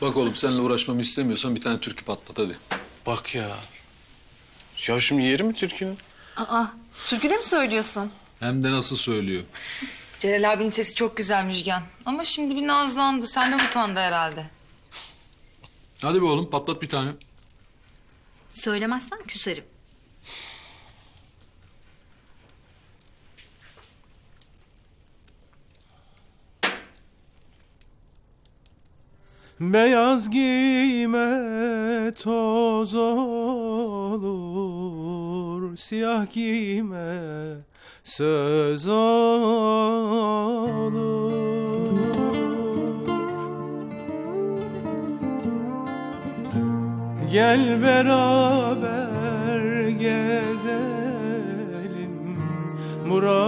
Bak oğlum seninle uğraşmamı istemiyorsan bir tane türkü patlat hadi. Bak ya. Ya şimdi yeri mi Türkiye'nin? Aa, türküde mi söylüyorsun? Hem de nasıl söylüyor. Celal abinin sesi çok güzel Müjgan. Ama şimdi bir nazlandı. Senden utandı herhalde. Hadi be oğlum patlat bir tane. Söylemezsen küserim. Beyaz giyme toz olur Siyah giyme söz olur. Gel beraber gezelim Muradımız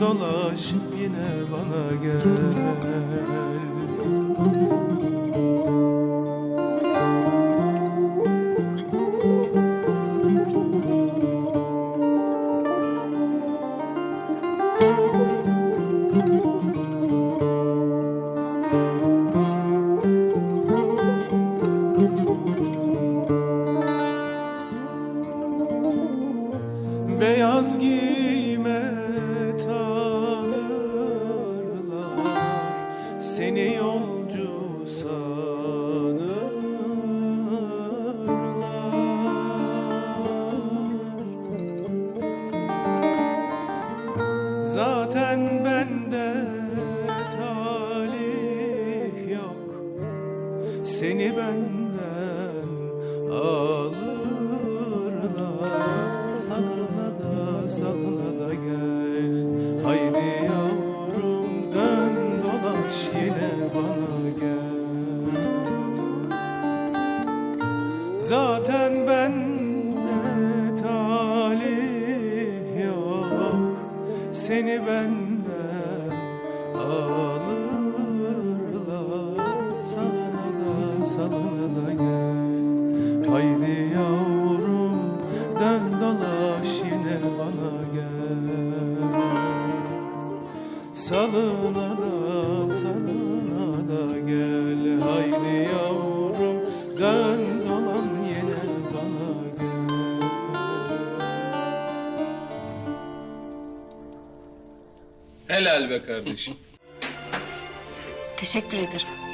dolaş yine bana gel. Beyaz giyme Zaten bende talih yok. Seni benden alırlar. Salına da salına da gel. Haydi yavrum dön dolaş yine bana gel. Zaten bende Seni benden alırlar. Salına da salına da gel. Haydi yavrum dön dolaş yine bana gel. Salına da Helal be kardeşim. Teşekkür ederim.